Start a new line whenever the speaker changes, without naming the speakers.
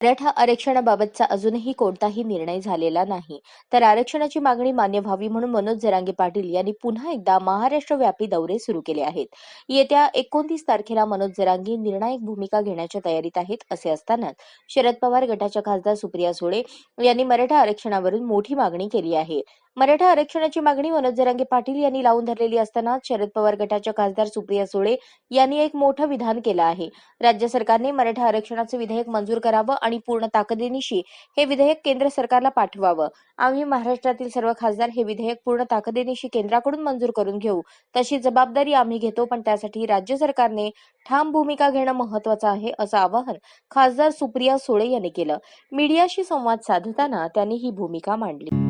मराठा आरक्षणाबाबतचा अजूनही कोणताही निर्णय झालेला नाही. तर आरक्षणाची मागणी मान्य व्हावी म्हणून मनोज जरांगे पाटील यांनी पुन्हा एकदा महाराष्ट्रव्यापी दौरे सुरू केले आहेत. येत्या एकोणतीस तारखेला मनोज जरांगे निर्णायक भूमिका घेण्याच्या तयारीत आहेत असे असतानाच शरद पवार गटाच्या खासदार सुप्रिया सुळे यांनी मराठा आरक्षणावरून मोठी मागणी केली आहे. मराठा आरक्षणाची मागणी मनोज जरांगे पाटील यांनी लावून धरलेली असताना शरद पवार गटाच्या खासदार सुप्रिया सुळे यांनी एक मोठं विधान केलं आहे. राज्य सरकारने मराठा आरक्षणाचे विधेयक मंजूर करावं आणि पूर्ण ताकदीनिशी हे विधेयक केंद्र सरकारला पाठवावं. आम्ही महाराष्ट्रातील सर्व खासदार हे विधेयक पूर्ण ताकदीनिशी केंद्राकडून मंजूर करून घेऊ. तशी जबाबदारी आम्ही घेतो पण त्यासाठी राज्य सरकारने ठाम भूमिका घेणं महत्वाचं आहे असं आवाहन खासदार सुप्रिया सुळे यांनी केलं. मीडियाशी संवाद साधताना त्यांनी ही भूमिका मांडली.